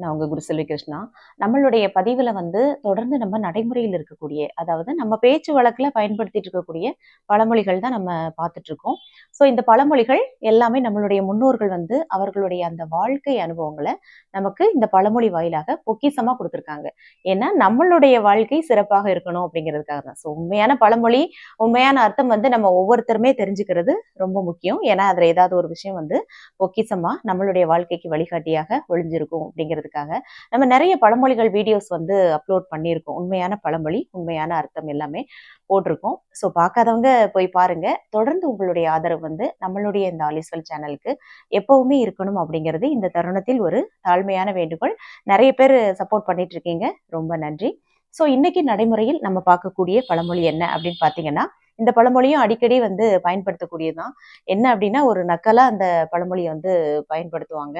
நான் உங்க குருசெல்வி கிருஷ்ணா. நம்மளுடைய பதிவில் வந்து தொடர்ந்து நம்ம நடைமுறையில் இருக்கக்கூடிய அதாவது நம்ம பேச்சு வழக்கில் பயன்படுத்திட்டு இருக்கக்கூடிய பழமொழிகள் தான் நம்ம பார்த்துட்டு இருக்கோம். ஸோ இந்த பழமொழிகள் எல்லாமே நம்மளுடைய முன்னோர்கள் வந்து அவர்களுடைய அந்த வாழ்க்கை அனுபவங்களை நமக்கு இந்த பழமொழி வாயிலாக பொக்கிசமாக கொடுத்துருக்காங்க. ஏன்னா நம்மளுடைய வாழ்க்கை சிறப்பாக இருக்கணும் அப்படிங்கிறதுக்காக தான். ஸோ உண்மையான பழமொழி உண்மையான அர்த்தம் வந்து நம்ம ஒவ்வொருத்தருமே தெரிஞ்சுக்கிறது ரொம்ப முக்கியம். ஏன்னா அதில் ஏதாவது ஒரு விஷயம் வந்து பொக்கிசமாக நம்மளுடைய வாழ்க்கைக்கு வழிகாட்டியாக ஒளிஞ்சிருக்கும் அப்படிங்கிறதுக்காக நம்ம நிறைய பழமொழிகள் வீடியோஸ் வந்து அப்லோட் பண்ணியிருக்கோம். உண்மையான பழமொழி உண்மையான அர்த்தம் எல்லாமே போட்டிருக்கோம். ஸோ பார்க்காதவங்க போய் பாருங்க. தொடர்ந்து உங்களுடைய ஆதரவு வந்து நம்மளுடைய இந்த ஆலிஸ்வல் சேனலுக்கு எப்பவுமே இருக்கணும் அப்படிங்கிறது இந்த தருணத்தில் ஒரு தாழ்மையான வேண்டுகோள். நிறைய பேர் சப்போர்ட் பண்ணிட்டு இருக்கீங்க ரொம்ப நன்றி. ஸோ இன்னைக்கு நடைமுறையில் நம்ம பார்க்கக்கூடிய பழமொழி என்ன அப்படின்னு பார்த்தீங்கன்னா இந்த பழமொழியும் அடிக்கடி வந்து பயன்படுத்தக்கூடியதுதான். என்ன அப்படின்னா ஒரு நக்கலா அந்த பழமொழியை வந்து பயன்படுத்துவாங்க.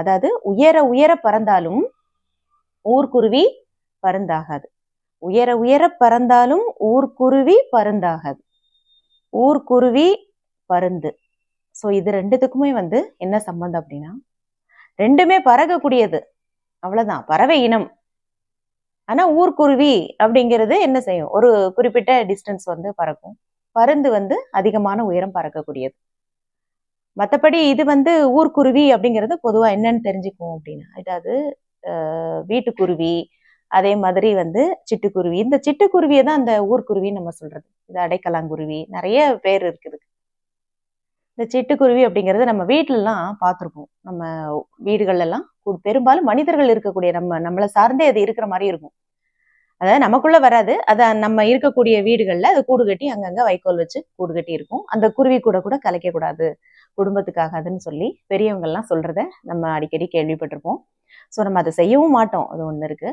அதாவது உயர உயர பறந்தாலும் ஊர்க்குருவி பருந்தாகாது. உயர உயர பறந்தாலும் ஊர்க்குருவி பருந்தாகாது. ஊர்க்குருவி பருந்து. ஸோ இது ரெண்டுத்துக்குமே வந்து என்ன சம்பந்தம் அப்படின்னா ரெண்டுமே பறக்கக்கூடியது. அவ்வளோதான் பறவை இனம். ஆனால் ஊர்க்குருவி அப்படிங்கிறது என்ன செய்யும்? ஒரு குறிப்பிட்ட டிஸ்டன்ஸ் வந்து பறக்கும். பருந்து வந்து அதிகமான உயரம் பறக்கக்கூடியது. மற்றபடி இது வந்து ஊர்க்குருவி அப்படிங்கிறது பொதுவா என்னன்னு தெரிஞ்சுக்குவோம் அப்படின்னா அதாவது வீட்டுக்குருவி அதே மாதிரி வந்து சிட்டுக்குருவி இந்த சிட்டுக்குருவியை தான் அந்த ஊர்க்குருவின்னு நம்ம சொல்றது. இது அடைக்கலாங்குருவி நிறைய பேர் இருக்குது. இந்த சிட்டுக்குருவி அப்படிங்கிறது நம்ம வீட்டிலலாம் பார்த்துருப்போம். நம்ம வீடுகள்ல எல்லாம் கு- பெரும்பாலும் மனிதர்கள் இருக்கக்கூடிய நம்ம நம்மளை சார்ந்தே அது இருக்கிற மாதிரி இருக்கும். அதாவது நமக்குள்ள வராது. அதை நம்ம இருக்கக்கூடிய வீடுகளில் அது கூடு கட்டி அங்கங்க வைக்கோல் வச்சு கூடு கட்டி இருக்கும். அந்த குருவி கூட கூட கலைக்க கூடாது. குடும்பத்துக்காகாதுன்னு சொல்லி பெரியவங்கள்லாம் சொல்றத நம்ம அடிக்கடி கேள்விப்பட்டிருப்போம். ஸோ நம்ம அதை செய்யவும் மாட்டோம். அது ஒன்று இருக்கு.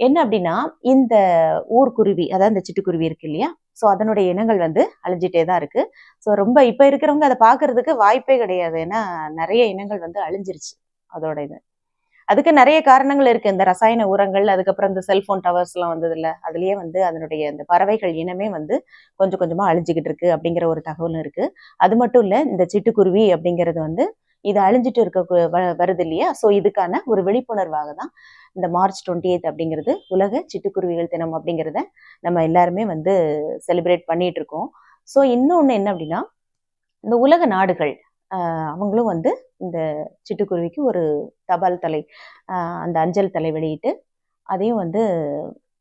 என்ன அப்படின்னா இந்த ஊர்க்குருவி அதாவது இந்த சிட்டுக்குருவி இருக்கு இல்லையா? ஸோ அதனுடைய இனங்கள் வந்து அழிஞ்சிட்டே தான் இருக்கு. ஸோ ரொம்ப இப்போ இருக்கிறவங்க அதை பார்க்கறதுக்கு வாய்ப்பே கிடையாது. ஏன்னா நிறைய இனங்கள் வந்து அழிஞ்சிருச்சு. அதோட இது. அதுக்கு நிறைய காரணங்கள் இருக்கு. இந்த ரசாயன உரங்கள் அதுக்கப்புறம் இந்த செல்போன் டவர்ஸ் எல்லாம் வந்ததுல அதுலயே வந்து அதனுடைய இந்த பறவைகள் இனமே வந்து கொஞ்சம் கொஞ்சமா அழிஞ்சுக்கிட்டு இருக்கு அப்படிங்கிற ஒரு தகவலும் இருக்கு. அது மட்டும் இல்ல இந்த சிட்டுக்குருவி அப்படிங்கிறது வந்து இது அழிஞ்சிட்டு இருக்க வ- வருது இல்லையா? ஸோ இதுக்கான ஒரு விழிப்புணர்வாக தான் இந்த மார்ச் டுவெண்ட்டி எய்த் அப்படிங்கிறது உலக சிட்டுக்குருவிகள் தினம் அப்படிங்கிறத நம்ம எல்லாருமே வந்து செலிப்ரேட் பண்ணிட்டு இருக்கோம். ஸோ இன்னொன்று என்ன அப்படின்னா இந்த உலக நாடுகள் அவங்களும் வந்து இந்த சிட்டுக்குருவிக்கு ஒரு தபால் தலை அந்த அஞ்சல் தலை வெளியிட்டு அதையும் வந்து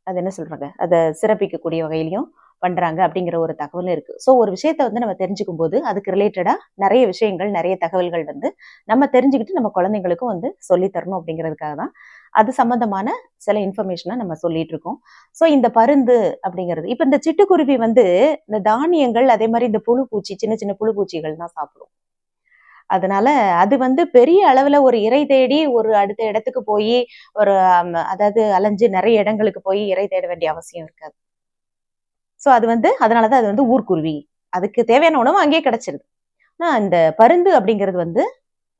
அது என்ன சொல்கிறாங்க அதை சிறப்பிக்கக்கூடிய வகையிலையும் பண்ணுறாங்க அப்படிங்கிற ஒரு தகவலும் இருக்குது ஸோ ஒரு விஷயத்த வந்து நம்ம தெரிஞ்சுக்கும் போது அதுக்கு ரிலேட்டடாக நிறைய விஷயங்கள் நிறைய தகவல்கள் வந்து நம்ம தெரிஞ்சுக்கிட்டு நம்ம குழந்தைங்களுக்கும் வந்து சொல்லித்தரணும் அப்படிங்கிறதுக்காக தான் அது சம்மந்தமான சில இன்ஃபர்மேஷனை நம்ம சொல்லிட்டு இருக்கோம். ஸோ இந்த பருந்து அப்படிங்கிறது இப்போ இந்த சிட்டுக்குருவி வந்து இந்த தானியங்கள் அதே மாதிரி இந்த புழு பூச்சி சின்ன சின்ன புழு பூச்சிகள் தான் சாப்பிடும். அதனால அது வந்து பெரிய அளவுல ஒரு இறை தேடி ஒரு அடுத்த இடத்துக்கு போய் ஒரு அதாவது அலைஞ்சு நிறைய இடங்களுக்கு போய் இறை தேட வேண்டிய அவசியம் இருக்காது. ஸோ அது வந்து அதனாலதான் அது வந்து ஊர்க்குருவி. அதுக்கு தேவையான உணவு அங்கேயே கிடைச்சிருது. ஆனால் இந்த பருந்து அப்படிங்கிறது வந்து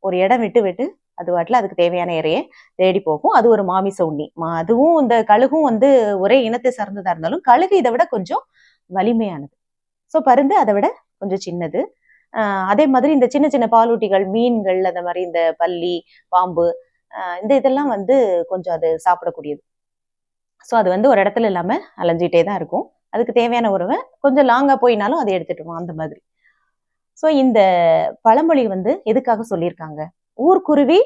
ஒரு இடம் விட்டு விட்டு அது வாட்டில் அதுக்கு தேவையான இறையை தேடி போகும். அது ஒரு மாமிச உண்ணி. மா- அதுவும் இந்த கழுகும் வந்து ஒரே இனத்தை சார்ந்ததாக இருந்தாலும் கழுகு இதை விட கொஞ்சம் வலிமையானது. ஸோ பருந்து அதை விட கொஞ்சம் சின்னது. அதே மாதிரி இந்த சின்ன சின்ன பாலூட்டிகள் மீன்கள் அந்த மாதிரி இந்த பல்லி பாம்பு இந்த இதெல்லாம் வந்து கொஞ்சம் அது சாப்பிடக்கூடியது. ஸோ அது வந்து ஒரு இடத்துல இல்லாமல் அலைஞ்சிட்டே தான் இருக்கும். அதுக்கு தேவையான உறவை கொஞ்சம் லாங்காக போயினாலும் அதை எடுத்துட்டுவோம் அந்த மாதிரி. ஸோ இந்த பழமொழி வந்து எதுக்காக சொல்லியிருக்காங்க? ஊர்க்குருவி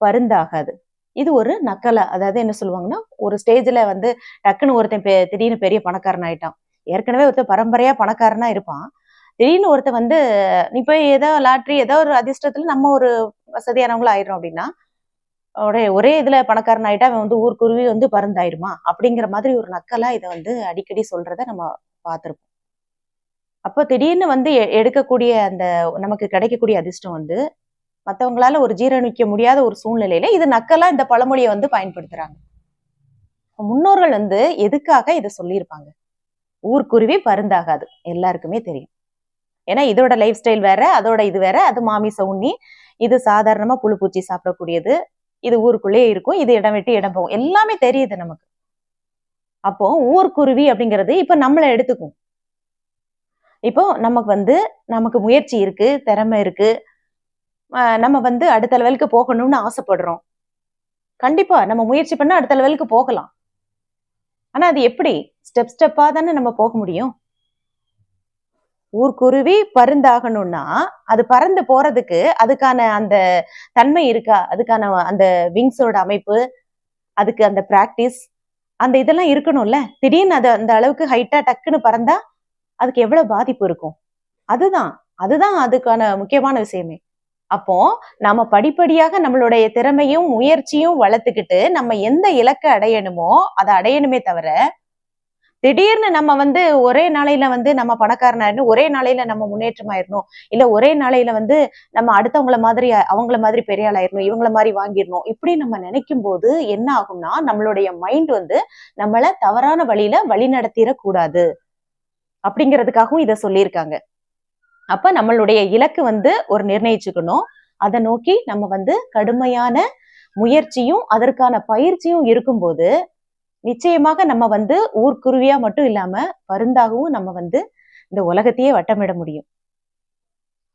பருந்தாகாது. இது ஒரு நக்கலை அதாவது என்ன சொல்லுவாங்கன்னா ஒரு ஸ்டேஜில் வந்து டக்குன்னு ஒருத்தன் பெ- திடீர்னு பெரிய பணக்காரன் ஆயிட்டான். ஏற்கனவே ஒருத்தன் பரம்பரையாக பணக்காரனாக இருப்பான். திடீர்னு ஒருத்த வந்து நீ போய் ஏதோ லாட்ரி ஏதோ ஒரு அதிர்ஷ்டத்துல நம்ம ஒரு வசதியானவங்களும் ஆயிடும் அப்படின்னா ஒரே ஒரே இதுல பணக்காரன் ஆயிட்டா அவன் வந்து ஊர்க்குருவி வந்து பருந்தாயிருமா அப்படிங்கிற மாதிரி ஒரு நக்கலா இதை வந்து அடிக்கடி சொல்றத நம்ம பார்த்திருப்போம். அப்போ திடீர்னு வந்து எ- எடுக்கக்கூடிய அந்த நமக்கு கிடைக்கக்கூடிய அதிர்ஷ்டம் வந்து மத்தவங்களால ஒரு ஜீரணிக்க முடியாத ஒரு சூழ்நிலையில இது நக்கலா இந்த பழமொழியை வந்து பயன்படுத்துறாங்க. முன்னோர்கள் வந்து எதுக்காக இதை சொல்லியிருப்பாங்க? ஊர்க்குருவி பருந்தாகாது. எல்லாருக்குமே தெரியும். ஏன்னா இதோட லைஃப் ஸ்டைல் வேற அதோட இது வேற அது மாமிச உண்ணி இது சாதாரணமா புழு பூச்சி சாப்பிடக்கூடியது. இது ஊருக்குள்ளேயே இருக்கும். இது இடம் விட்டு இடம் போகும். எல்லாமே தெரியுது நமக்கு. அப்போ ஊர்க்குருவி அப்படிங்கிறது இப்ப நம்மளை எடுத்துக்கும். இப்போ நமக்கு வந்து நமக்கு முயற்சி இருக்கு திறமை இருக்கு. அஹ் நம்ம வந்து அடுத்த லெவலுக்கு போகணும்னு ஆசைப்படுறோம். கண்டிப்பா நம்ம முயற்சி பண்ணா அடுத்த லெவலுக்கு போகலாம். ஆனா அது எப்படி? ஸ்டெப் ஸ்டெப்பா தானே நம்ம போக முடியும். ஊர்க்குருவி பருந்தாகணும்னா அது பறந்து போறதுக்கு அதுக்கான அந்த தன்மை இருக்கா? அதுக்கான அந்த விங்ஸோட அமைப்பு அதுக்கு அந்த பிராக்டிஸ் அந்த இதெல்லாம் இருக்கணும்ல? திடீர்னு அது அந்த அளவுக்கு ஹைட்டா டக்குன்னு பறந்தா அதுக்கு எவ்வளவு பாதிப்பு இருக்கும்? அதுதான் அதுதான் அதுக்கான முக்கியமான விஷயமே. அப்போ நாம படிப்படியாக நம்மளுடைய திறமையும் முயற்சியும் வளர்த்துக்கிட்டு நம்ம எந்த இலக்கை அடையணுமோ அதை அடையணுமே தவிர திடீர்னு நம்ம வந்து ஒரே நாளையில வந்து நம்ம பணக்காரனாயிரணும் ஒரே நாளையில நம்ம முன்னேற்றம் ஆயிரணும் இல்ல ஒரே நாளையில வந்து நம்ம அடுத்தவங்கள மாதிரி அவங்கள மாதிரி பெரிய ஆளாயிரணும் இவங்கள மாதிரி வாங்கிடணும் இப்படி நம்ம நினைக்கும் போது என்ன ஆகும்னா நம்மளுடைய மைண்ட் வந்து நம்மள தவறான வழியில வழி நடத்திடக்கூடாது அப்படிங்கிறதுக்காகவும் இதை சொல்லியிருக்காங்க. அப்ப நம்மளுடைய இலக்கு வந்து ஒரு நிர்ணயிச்சுக்கணும். அதை நோக்கி நம்ம வந்து கடுமையான முயற்சியும் அதற்கான பயிற்சியும் இருக்கும்போது நிச்சயமாக நம்ம வந்து ஊர்க்குருவியா மட்டும் இல்லாம பருந்தாகவும் நம்ம வந்து இந்த உலகத்தையே வட்டமிட முடியும்.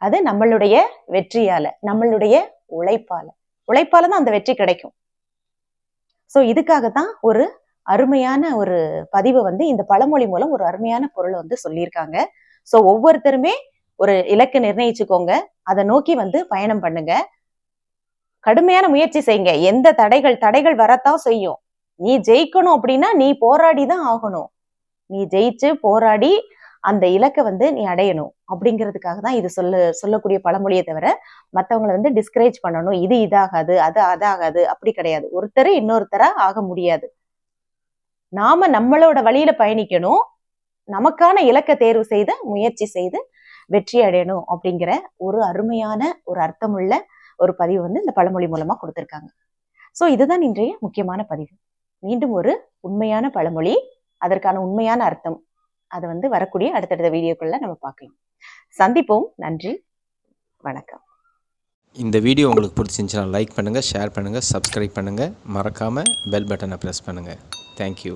அது நம்மளுடைய வெற்றியால நம்மளுடைய உழைப்பால. உழைப்பால தான் அந்த வெற்றி கிடைக்கும். சோ இதுக்காகத்தான் ஒரு அருமையான ஒரு பதிவை வந்து இந்த பழமொழி மூலம் ஒரு அருமையான பொருளை வந்து சொல்லியிருக்காங்க. சோ ஒவ்வொருத்தருமே ஒரு இலக்கு நிர்ணயிச்சுக்கோங்க. அதை நோக்கி வந்து பயணம் பண்ணுங்க. கடுமையான முயற்சி செய்யுங்க எந்த தடைகள் தடைகள் வரத்தான் செய்யும். நீ ஜெயிக்கணும் அப்படின்னா நீ போராடி தான் ஆகணும். நீ ஜெயிச்சு போராடி அந்த இலக்கை வந்து நீ அடையணும். அப்படிங்கிறதுக்காக தான் இது சொல்ல சொல்லக்கூடிய பழமொழியை தவிர மற்றவங்களை வந்து டிஸ்கரேஜ் பண்ணணும். இது இதாகாது அது அதாகாது அப்படி கிடையாது. ஒருத்தர் இன்னொருத்தரா ஆக முடியாது. நாம நம்மளோட வழியில பயணிக்கணும். நமக்கான இலக்கை தேர்வு செய்து முயற்சி செய்து வெற்றி அடையணும் அப்படிங்கிற ஒரு அருமையான ஒரு அர்த்தமுள்ள ஒரு பதிவு வந்து இந்த பழமொழி மூலமா கொடுத்திருக்காங்க. சோ இதுதான் இன்றைய முக்கியமான பதிவு. மீண்டும் ஒரு உண்மையான பழமொழி அதற்கான உண்மையான அர்த்தம். அதை வந்து வரக்கூடிய அடுத்தடுத்த வீடியோக்குள்ள நம்ம பார்க்கலாம். சந்திப்போம். நன்றி. வணக்கம். இந்த வீடியோ உங்களுக்கு பிடிச்சிருந்துச்சுன்னா லைக் பண்ணுங்கள் ஷேர் பண்ணுங்கள் சப்ஸ்கிரைப் பண்ணுங்கள் மறக்காமல் பெல் பட்டனை ப்ரெஸ் பண்ணுங்கள் தேங்க்யூ